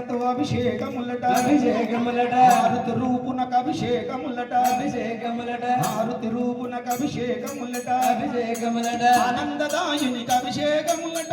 తత్వాభిషేకములట అభిషేకములట. మారుతి రూపునకు అభిషేకములట. అభిషేకములట. మారుతి రూపునకు అభిషేకములట. అభిషేకములట. ఆనందదాయునికి అభిషేకములట.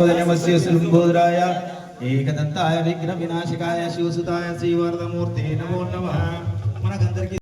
नमस्य सुबोधराय एकदंताय विघ्न विनाशकाय शिवसुताय श्रीवर्धमूर्ति नमो नमः మనకందరికీ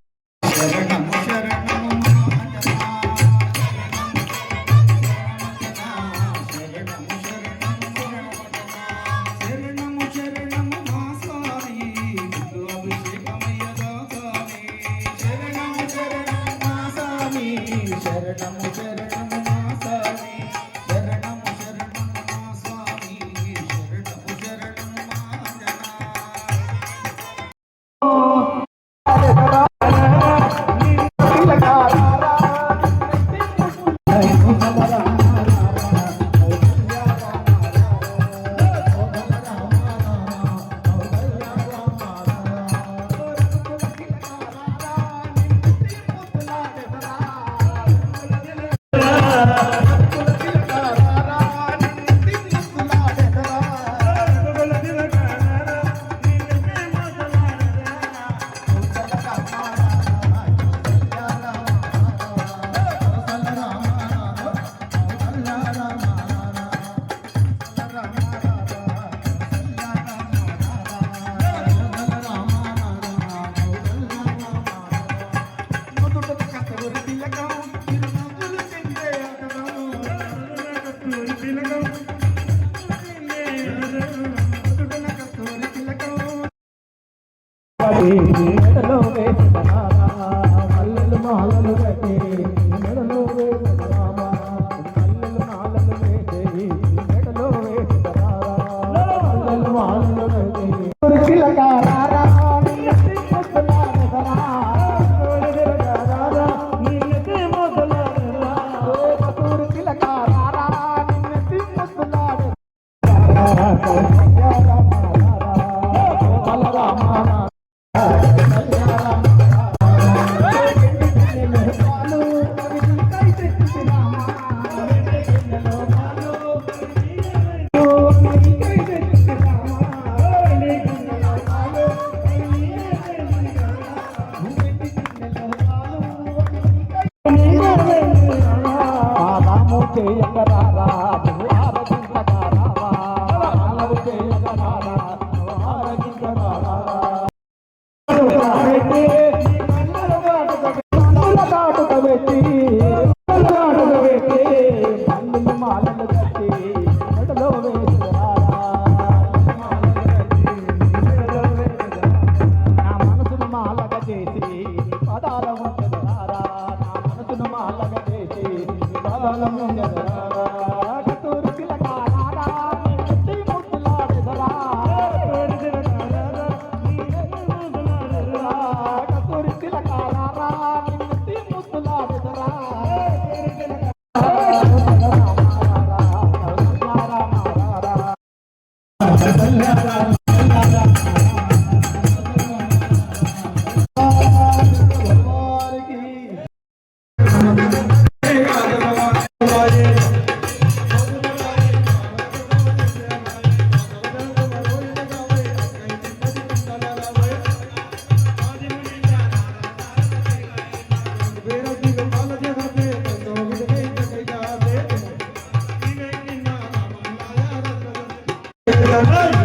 também.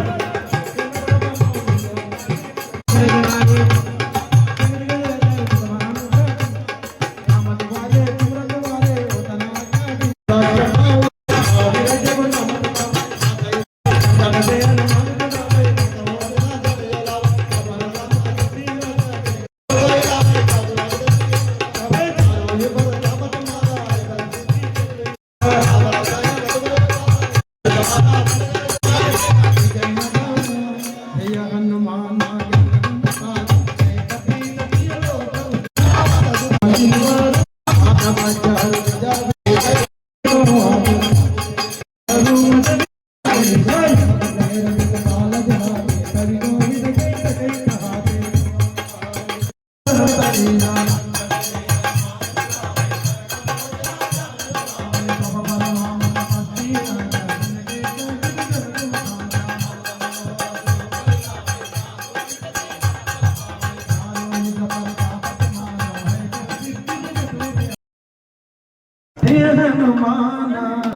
జనమానా